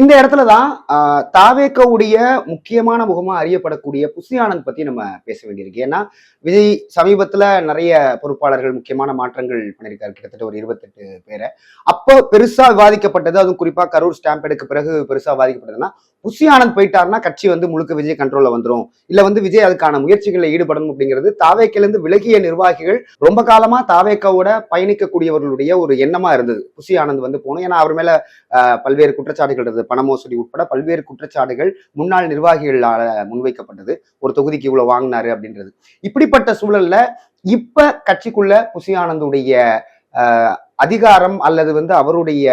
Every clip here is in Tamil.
இந்த இடத்துல தான் தாவேக்கவுடைய முக்கியமான முகமா அறியப்படக்கூடிய புஷி ஆனந்த் பத்தி நம்ம பேச வேண்டியிருக்கு. ஏன்னா விஜய் சமீபத்துல நிறைய பொறுப்பாளர்கள் முக்கியமான மாற்றங்கள் பண்ணியிருக்காரு. கிட்டத்தட்ட ஒரு இருபத்தெட்டு பேரை. அப்போ பெருசா விவாதிக்கப்பட்டது அதுவும் குறிப்பா கரூர் ஸ்டாம்ப் எடுக்க பிறகு பெருசா விவாதிக்கப்பட்டதுன்னா புஷி ஆனந்த் போயிட்டாருன்னா கட்சி வந்து முழுக்க விஜய் கண்ட்ரோல்ல வந்துரும். இல்ல வந்து விஜய் அதுக்கான முயற்சிகளில் ஈடுபடணும் அப்படிங்கிறது தாவேக்கிலிருந்து விலகிய நிர்வாகிகள் ரொம்ப காலமா தாவேக்காவோட பயணிக்கக்கூடியவர்களுடைய ஒரு எண்ணமா இருந்தது. புசி ஆனந்த் வந்து போகணும். ஏன்னா அவர் மேல பல்வேறு குற்றச்சாட்டுகள் இருந்தது. பண மோசடி உட்பட பல்வேறு குற்றச்சாட்டுகள் முன்னாள் நிர்வாகிகளால் முன்வைக்கப்பட்டது. ஒரு தொகுதிக்கு இவ்வளவு வாங்கினாரு அப்படின்றது. இப்படிப்பட்ட சூழல்ல இப்ப கட்சிக்குள்ள புசி ஆனந்துடைய அதிகாரம் அல்லது வந்து அவருடைய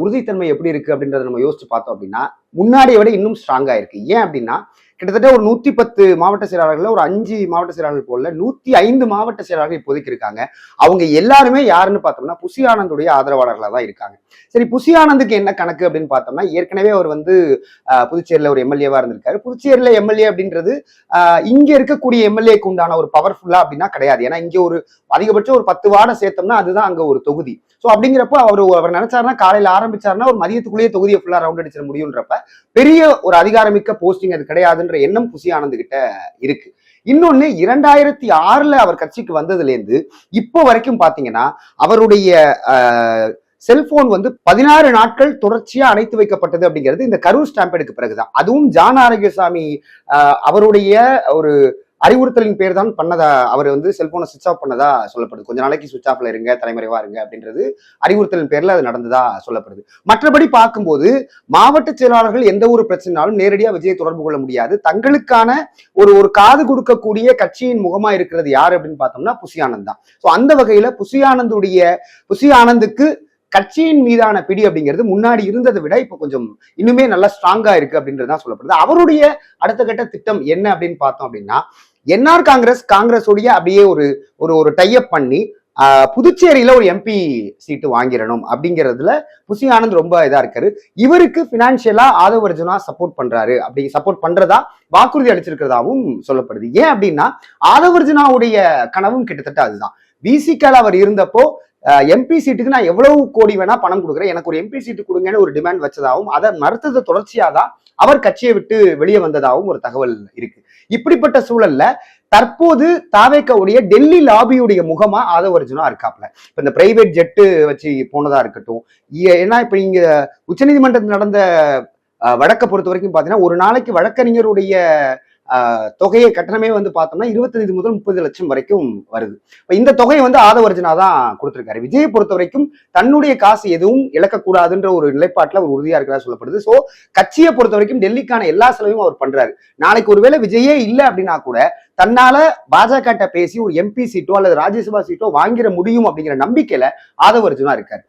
உறுதித்தன்மை எப்படி இருக்கு அப்படின்றத நம்ம யோசிச்சு பார்த்தோம் அப்படின்னா முன்னாடியை விட இன்னும் ஸ்ட்ராங்கா இருக்கு. ஏன் அப்படின்னா கிட்டத்தட்ட ஒரு நூத்தி பத்து மாவட்ட செயலாளர்கள் ஒரு அஞ்சு மாவட்ட செயலாளர்கள் போல நூத்தி ஐந்து மாவட்ட செயலாளர்கள் இப்போதைக்கு இருக்காங்க. அவங்க எல்லாருமே யாருன்னு பார்த்தோம்னா புசி ஆனந்துடைய ஆதரவாளர்களாக தான் இருக்காங்க. சரி புசி ஆனந்துக்கு என்ன கணக்கு அப்படின்னு பார்த்தோம்னா ஏற்கனவே அவர் வந்து புதுச்சேரியில் ஒரு எம்எல்ஏவா இருந்திருக்காரு. புதுச்சேரியில் எம்எல்ஏ அப்படின்றது இங்க இருக்கக்கூடிய எம்எல்ஏக்கு உண்டான ஒரு பவர்ஃபுல்லா அப்படின்னா கிடையாது. ஏன்னா இங்க ஒரு அதிகபட்சம் ஒரு பத்து வார்டை சேர்த்தோம்னா அதுதான் அங்க ஒரு தொகுதி. ஸோ அப்படிங்கிறப்போ அவர் அவர் நினைச்சாருன்னா காலையில் ஆரம்பிச்சாருன்னா ஒரு மதியத்துக்குள்ளேயே தொகுதியை ஃபுல்லாக ரவுண்ட் அடிச்சிட முடியுன்றப்ப பெரிய ஒரு அதிகாரமிக்க போஸ்டிங் அது கிடையாதுன்ற எண்ணம் புசி ஆனந்த் கிட்ட இருக்கு. இன்னொன்னு இரண்டாயிரத்தி ஆறுல அவர் கட்சிக்கு வந்ததுல இருந்து இப்போ வரைக்கும் பாத்தீங்கன்னா அவருடைய செல்போன் வந்து பதினாறு நாட்கள் தொடர்ச்சியா அணைத்து வைக்கப்பட்டது அப்படிங்கிறது இந்த கரூர் ஸ்டாம்பேடுக்கு பிறகுதான். அதுவும் ஜான் ஆரோக்கியசாமி அவருடைய ஒரு அறிவுறுத்தலின் பேர் தான் பண்ணதா அவர் வந்து செல்போனை சுவிச் ஆஃப் பண்ணதா சொல்லப்படுது. கொஞ்ச நாளைக்கு சுவிச் ஆஃப்ல இருங்க தலைமறைவா இருங்க அப்படின்றது அறிவுறுத்தலின் பேர்ல அது நடந்ததா சொல்லப்படுது. மற்றபடி பார்க்கும்போது மாவட்ட செயலாளர்கள் எந்த ஒரு பிரச்சனைனாலும் நேரடியா விஜயை தொடர்பு கொள்ள முடியாது. தங்களுக்கான ஒரு ஒரு காது கொடுக்கக்கூடிய கட்சியின் முகமா இருக்கிறது யாரு அப்படின்னு பார்த்தோம்னா புசியானந்த் தான். ஸோ அந்த வகையில புசியானந்துடைய புசியானந்துக்கு ஆனந்துக்கு கட்சியின் மீதான பிடி அப்படிங்கிறது முன்னாடி இருந்ததை விட இப்போ கொஞ்சம் இன்னுமே நல்லா ஸ்ட்ராங்கா இருக்கு அப்படின்றது தான் சொல்லப்படுது. அவருடைய அடுத்த கட்ட திட்டம் என்ன அப்படின்னு பார்த்தோம் அப்படின்னா என்ஆர் காங்கிரஸ் காங்கிரஸுடைய அப்படியே ஒரு ஒரு ஒரு டைப் பண்ணி புதுச்சேரியில ஒரு எம்பி சீட்டு வாங்கிடணும் அப்படிங்கிறதுல புசி ஆனந்த் ரொம்ப இதா இருக்காரு. இவருக்கு பினான்சியலா ஆதவர்ஜுனா சப்போர்ட் பண்றாரு. அப்படி சப்போர்ட் பண்றதா வாக்குறுதி அளிச்சிருக்கிறதாவும் சொல்லப்படுது. ஏன் அப்படின்னா ஆதவர்ஜுனாவுடைய கனவும் கிட்டத்தட்ட அதுதான். விசிகால அவர் இருந்தப்போ எம்பி சீட்டுக்கு நான் எவ்வளவு கோடி வேணா பணம் கொடுக்குறேன் எனக்கு ஒரு எம்பி சீட்டு கொடுங்கன்னு ஒரு டிமாண்ட் வச்சதாகவும் அதை மறுத்தது தொடர்ச்சியாக தான் அவர் கட்சியை விட்டு வெளியே வந்ததாகவும் ஒரு தகவல் இருக்கு. இப்படிப்பட்ட சூழல்ல தற்போது தாவேக்காவுடைய டெல்லி லாபியுடைய முகமா ஆதவர்ஜுனா இருக்காப்ல இப்ப இந்த பிரைவேட் ஜெட்டு வச்சு போனதா இருக்கட்டும் ஏ- ஏன்னா இப்ப இங்க உச்சநீதிமன்றத்தில் நடந்த வழக்கை பொறுத்த வரைக்கும் பாத்தீங்கன்னா ஒரு நாளைக்கு வழக்கறிஞருடைய தொகையை கட்டணமே வந்து பார்த்தோம்னா இருபத்தஞ்சு முதல் முப்பது லட்சம் வரைக்கும் வருது. இப்போ இந்த தொகையை வந்து ஆதவர்ஜுனா தான் கொடுத்துருக்காரு. விஜயை பொறுத்த வரைக்கும் தன்னுடைய காசு எதுவும் இழக்கக்கூடாதுன்ற ஒரு நிலைப்பாட்டில் அவர் உறுதியாக இருக்கிறதா சொல்லப்படுது. ஸோ கட்சியை பொறுத்த வரைக்கும் டெல்லிக்கான எல்லா செலவையும் அவர் பண்றாரு. நாளைக்கு ஒருவேளை விஜயே இல்லை அப்படின்னா கூட தன்னால பாஜக பேசி ஒரு எம்பி சீட்டோ அல்லது ராஜ்யசபா சீட்டோ வாங்கிட முடியும் அப்படிங்கிற நம்பிக்கையில ஆதவர்ஜுனா இருக்காரு.